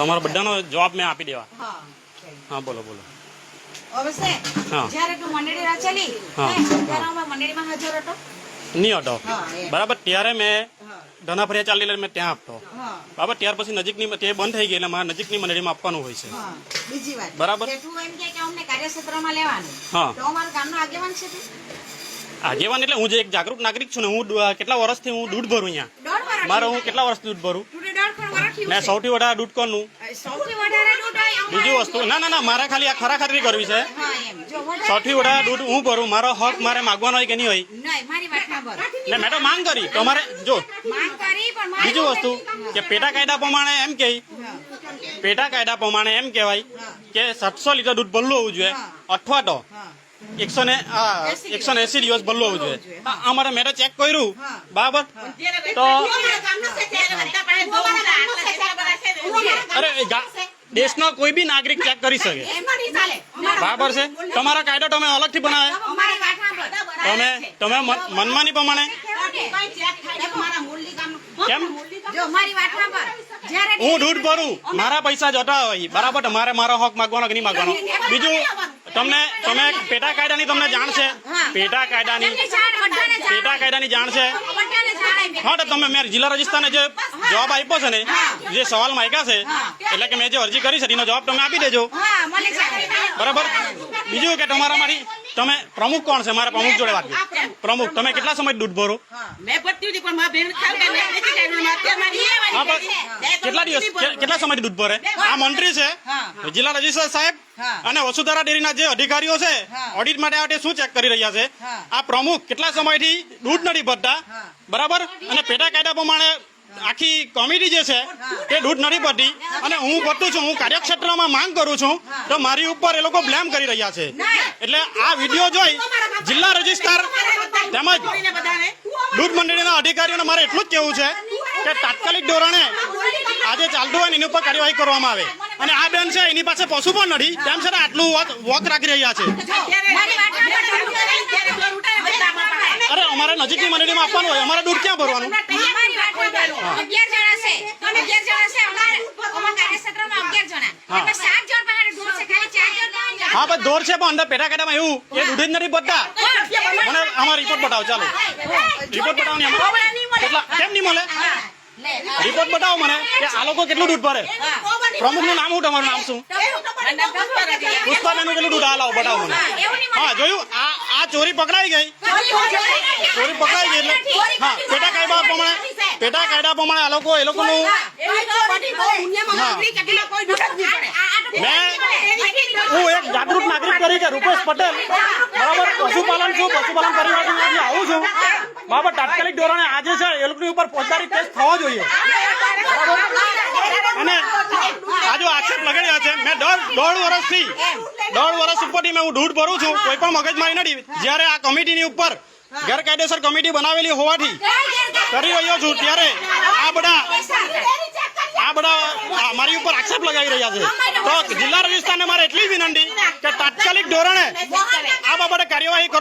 તમારો બધાનો જવાબ મેં આપી દેવા. હા. હા બોલો બોલો. નહીં હતો. બરાબર ત્યારે મેં ધનાફરિયા ચાલી એટલે મેં ત્યાં આપતો. બરાબર ત્યાર પછી નજીકની તે બંધ થઈ ગઈ એટલે મારે નજીકની મંડળીમાં આપવાનું હોય છે. બરાબર. આગેવાન એટલે હું જે એક જાગૃત નાગરિક છું ને હું કેટલા વર્ષથી હું દૂધ ભરું અહીંયા? મારો મારે હું કેટલા વર્ષથી દૂધ ભરું? ને સૌથી વધારે દૂધ કોનું? સૌથી વધારે દૂધ બીજી વસ્તુ. ના ના ના મારે ખાલી આ ખરા ખાતરી કરવી છે. સૌથી વધારે દૂધ હું ભરું? મારો હક મારે માગવાનો હોય કે નહીં હોય? નહીં મારી વાત ના મેં તો માંગ કરી. તમારે જો. માંગ કરી પણ મારી બીજી વસ્તુ કે પેટા કાયદા પ્રમાણે એમ કહે પેટા કાયદા પ્રમાણે એમ કહેવાય કે સાતસો લીટર દૂધ ભરલું હોવું જોઈએ અથવા તો એકસો ને એકસો ને એસી દિવસ ભરલું હોવું જોઈએ. અમારે મેં તો ચેક કર્યું. બરાબર? તો અરે દેશનો કોઈ બી નાગરિક ચેક કરી શકે. બરાબર છે? તમારો કાયદો તમે અલગથી બનાવ્યા. તમે તમે મન- મનમાની પ્રમાણે. કેમ? મારી હું દૂધ ભરું. મારા પૈસા જતા હોય. બરાબર? તમારે મારો હક માગવાનો કે નહીં માગવાનો? બીજું, તમને તમે પેટા કાયદાની તમને જાણ છે. પેટા કાયદાની પેટા કાયદાની જાણ છે. તો તમે મેં જિલ્લા રજિસ્ટ્રારને જે જવાબ આપ્યો છે ને જે સવાલ માંગ્યા છે એટલે કે મેં જે અરજી કરી છે એનો જવાબ તમે આપી દેજો. બરાબર? બીજું કે તમારામાંથી તમે પ્રમુખ કોણ છે? મારા પ્રમુખ જોડે વાત પ્રમુખ. તમે કેટલા સમય દૂધ ભરો? મેં ભરતી હતી પણ મારા બેન કેટલા દિવસ કેટલા સમયથી દૂધ ભરે? આ મંત્રી છે જિલ્લા રજિસ્ટર સાહેબ અને વસુધારા ડેરીના જે અધિકારીઓ છે ઓડિટ માટે આ શું ચેક કરી રહ્યા છે? આ પ્રમુખ કેટલા સમયથી દૂધ નથી ભરતા? બરાબર? અને પેટા કાયદા પ્રમાણે આખી કમિટી જે છે તે દૂધ નથી ભરતી. અને હું ભરતું છું હું કાર્યક્ષેત્રમાં માંગ કરું છું તો મારી ઉપર એ લોકો બ્લેમ કરી રહ્યા છે. એટલે આ વીડિયો જોઈ જિલ્લા રજિસ્ટ્રાર તેમજ દૂધ મંડળીના અધિકારીઓને મારે એટલું જ કહેવું છે કે તાત્કાલિક ધોરણે આજે ચાલતું હોય ને એની ઉપર કાર્યવાહી કરવામાં આવે. અને આ બેન છે, એની પાસે પશુ પણ નથી. તેમ છતાં આટલું વોક- રાખી રહ્યા છે. અરે, અમારે નજીકની મંડળીમાં આપવાનું હોય. અમારે દૂધ ક્યાં ભરવાનું? હા પણ દોર છે પણ અંદર પેટા કાઢામાં એવું. એ દૂધ જ નથી બધા મને અમારો રિપોર્ટ બતાવો ચાલો. રિપોર્ટ બતાવો કેટલા? કેમ નહીં મળે? રિપોર્ટ બતાવો મને કે આ લોકો કેટલું દૂધ ભરે? પ્રમુખનું નામ હું તમારું નામ શું? પુષ્પાબેનનું કેટલું દૂધ? આ લાવો બતાવો મને. હા જોયું? આ આ ચોરી પકડાઈ ગઈ. ચોરી પકડાઈ ગઈ? એટલે હા પેટા કાયદા પ્રમાણે પેટા કાયદા પ્રમાણે આ લોકો એ લોકોનું મેં હું એક જાગૃત નાગરિક તરીકે રૂપેશ પટેલ બરાબર પશુપાલન છું પશુપાલન પરિવારથી આવું છું. બરાબર તાત્કાલિક ધોરણે આજે છે, એ લોકોની ઉપર ફોજદારી કેસ થવો જોઈએ. અને આ આક્ષેપ લગાડ્યા છે. મેં દોઢ દોઢ વર્ષથી દોઢ વર્ષ ઉપરથી મેં હું દૂધ ભરું છું. કોઈ પણ મગજમારી નથી. જ્યારે આ કમિટીની ઉપર ગેરકાયદેસર કમિટી બનાવેલી હોવાથી કરી રહ્યો છું, ત્યારે આ બધા આ બધા મારી ઉપર આક્ષેપ લગાવી રહ્યા છે. તો જિલ્લા રજિસ્ટ્રારને મારે એટલી વિનંતી કે તાત્કાલિક ધોરણે આ બાબતે કાર્યવાહી કરો.